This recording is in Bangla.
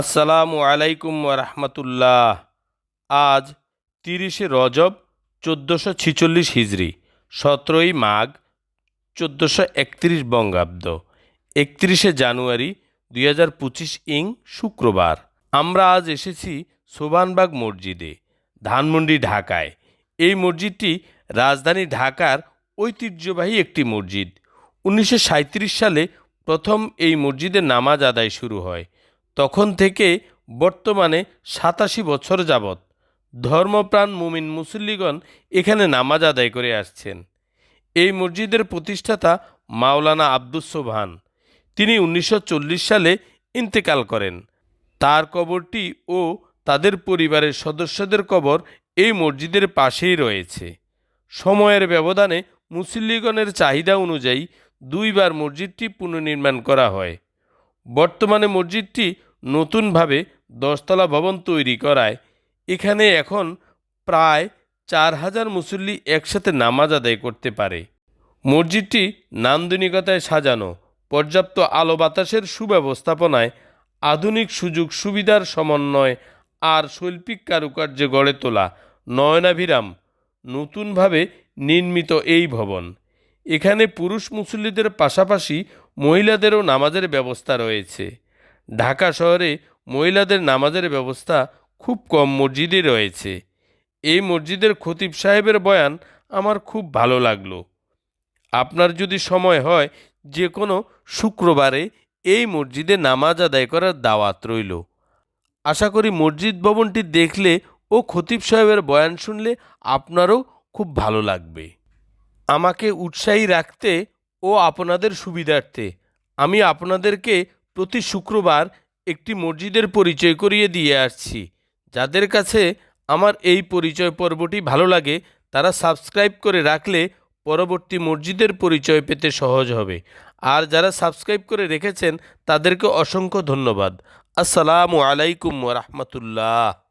আসসালামু আলাইকুম রহমতুল্লাহ। আজ তিরিশে রজব চোদ্দোশো ছিচল্লিশ হিজড়ি সতেরোই মাঘ চোদ্দোশো একত্রিশ বঙ্গাব্দ, একত্রিশে জানুয়ারি দুই হাজার পঁচিশ ইং শুক্রবার। আমরা আজ এসেছি সোবানবাগ মসজিদে, ধানমন্ডি ঢাকায়। এই মসজিদটি রাজধানী ঢাকার ঐতিহ্যবাহী একটি মসজিদ। উনিশশো সাঁইত্রিশ সালে প্রথম এই মসজিদে নামাজ আদায় শুরু হয়। তখন থেকে বর্তমানে সাতাশি বছর যাবৎ ধর্মপ্রাণ মুমিন মুসল্লিগণ এখানে নামাজ আদায় করে আসছেন। এই মসজিদের প্রতিষ্ঠাতা মাওলানা আব্দুস সোবহান। তিনি উনিশশো চল্লিশ সালে ইন্তেকাল করেন। তার কবরটি ও তাদের পরিবারের সদস্যদের কবর এই মসজিদের পাশেই রয়েছে। সময়ের ব্যবধানে মুসল্লিগণের চাহিদা অনুযায়ী দুইবার মসজিদটি পুনর্নির্মাণ করা হয়। বর্তমানে মসজিদটি নতুনভাবে দশতলা ভবন তৈরি করায়। এখানে এখন প্রায় চার হাজার মুসল্লি একসাথে নামাজ আদায় করতে পারে। মসজিদটি নান্দনিকতায় সাজানো, পর্যাপ্ত আলো বাতাসের সুব্যবস্থাপনায় আধুনিক সুযোগ সুবিধার সমন্বয় আর শৈল্পিক কারুকার্যে গড়ে তোলা নয়নাভিরাম নতুনভাবে নির্মিত এই ভবন। এখানে পুরুষ মুসল্লিদের পাশাপাশি মহিলাদেরও নামাজের ব্যবস্থা রয়েছে। ঢাকা শহরে মহিলাদের নামাজের ব্যবস্থা খুব কম মসজিদে রয়েছে। এই মসজিদের খতিব সাহেবের বয়ান আমার খুব ভালো লাগল। আপনার যদি সময় হয়, যে কোনো শুক্রবারে এই মসজিদে নামাজ আদায় করার দাওয়াত রইল। আশা করি মসজিদ ভবনটি দেখলে ও খতিব সাহেবের বয়ান শুনলে আপনারও খুব ভালো লাগবে। আমাকে উৎসাহী রাখতে ও আপনাদের সুবিধার্থে, আমি আপনাদেরকে প্রতি শুক্রবার একটি মসজিদের পরিচয় করিয়ে দিয়ে আসছি। যাদের কাছে আমার এই পরিচয় পর্বটি ভালো লাগে, তারা সাবস্ক্রাইব করে রাখলে পরবর্তী মসজিদের পরিচয় পেতে সহজ হবে। আর যারা সাবস্ক্রাইব করে রেখেছেন, তাদেরকে অসংখ্য ধন্যবাদ। আসসালামু আলাইকুম রহমতুল্লাহ।